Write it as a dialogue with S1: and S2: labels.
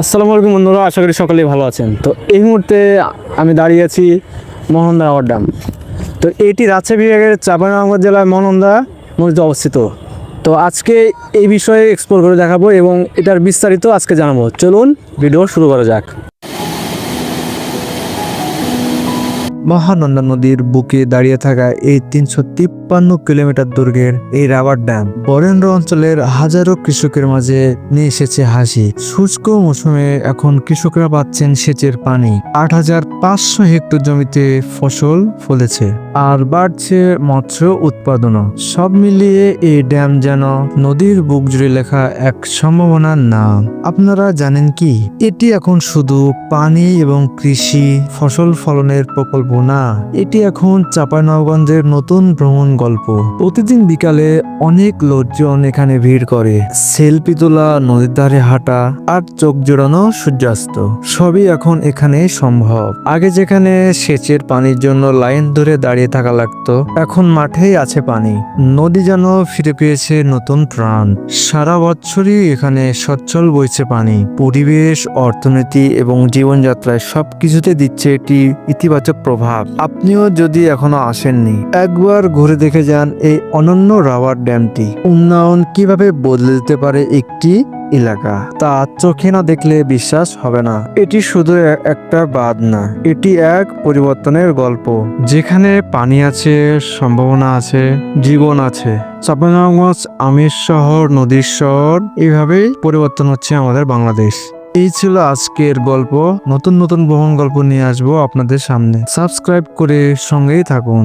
S1: আসসালামু আলাইকুম বন্ধুরা, আশা করি সকলেই ভালো আছেন। তো এই মুহূর্তে আমি দাঁড়িয়ে আছি মোহনদা ড্যাম তো এটি রাজশাহী বিভাগের চাপানগর জেলার মোহনদা মসজিদে অবস্থিত। তো আজকে এই বিষয়ে এক্সপ্লোর করে দেখাবো এবং এটার বিস্তারিত আজকে জানাব। চলুন ভিডিও শুরু করা যাক।
S2: মহানন্দা নদীর বুকে দাঁড়িয়ে থাকা এই তিনশো তিপ্পান্ন কিলোমিটার দৈর্ঘ্যের এই রাবার ড্যাম বরেন্দ্র অঞ্চলের হাজারো কৃষকের মাঝে নিয়ে এসেছে হাসি। শুষ্ক মৌসুমে এখন কৃষকরা পাচ্ছেন সেচের পানি। আট হাজার পাঁচশো হেক্টর জমিতে ফসল ফলেছে। আর বাড়ছে মৎস্য উৎপাদনও। সব মিলিয়ে এই ড্যাম যেন নদীর বুক জুড়ে লেখা এক সম্ভাবনার নাম। আপনারা জানেন কি? এটি এখন শুধু পানি এবং কৃষি ফসল ফলনের প্রকল্প না। এটি এখন চাঁপাইনবাবগঞ্জের নতুন ভ্রমণ গল্প। প্রতিদিন বিকালে অনেক লোকজন এখানে ভিড় করে। সেলফি তোলা, নদীর ধারে হাঁটা আর চোখ জোড়ানো সূর্যাস্ত। সবই এখন এখানে সম্ভব। আগে যেখানে সেচের পানির জন্য লাইন ধরে দাঁড়িয়ে থাকা লাগতো, এখন মাঠেই আছে পানি। নদী যেন ফিরে পেয়েছে নতুন প্রাণ। সারা বছরই এখানে সচ্ছল বইছে পানি। পরিবেশ, অর্থনীতি এবং জীবনযাত্রায় সবকিছুতে দিচ্ছে এটি ইতিবাচক প্রভাব। আপনিও যদি এখনও আসেননি, একবার ঘুরে দেখে যান এই অনন্য রাবার ড্যামটি। উন্নয়ন কীভাবে বদলে দিতে পারে একটি এলাকা, তা চোখে না দেখলে বিশ্বাস হবে না। এটি শুধু একটা বাদ না, এটি এক পরিবর্তনের গল্প। যেখানে পানি আছে, সম্ভাবনা আছে, জীবন আছে। চাপানগঞ্জ আমির শহর নদীর শহর এইভাবেই পরিবর্তন হচ্ছে আমাদের বাংলাদেশ। এই ছিল আজকের গল্প। নতুন নতুন বহন গল্প নিয়ে আসব আপনাদের সামনে। সাবস্ক্রাইব করে সঙ্গেই থাকুন।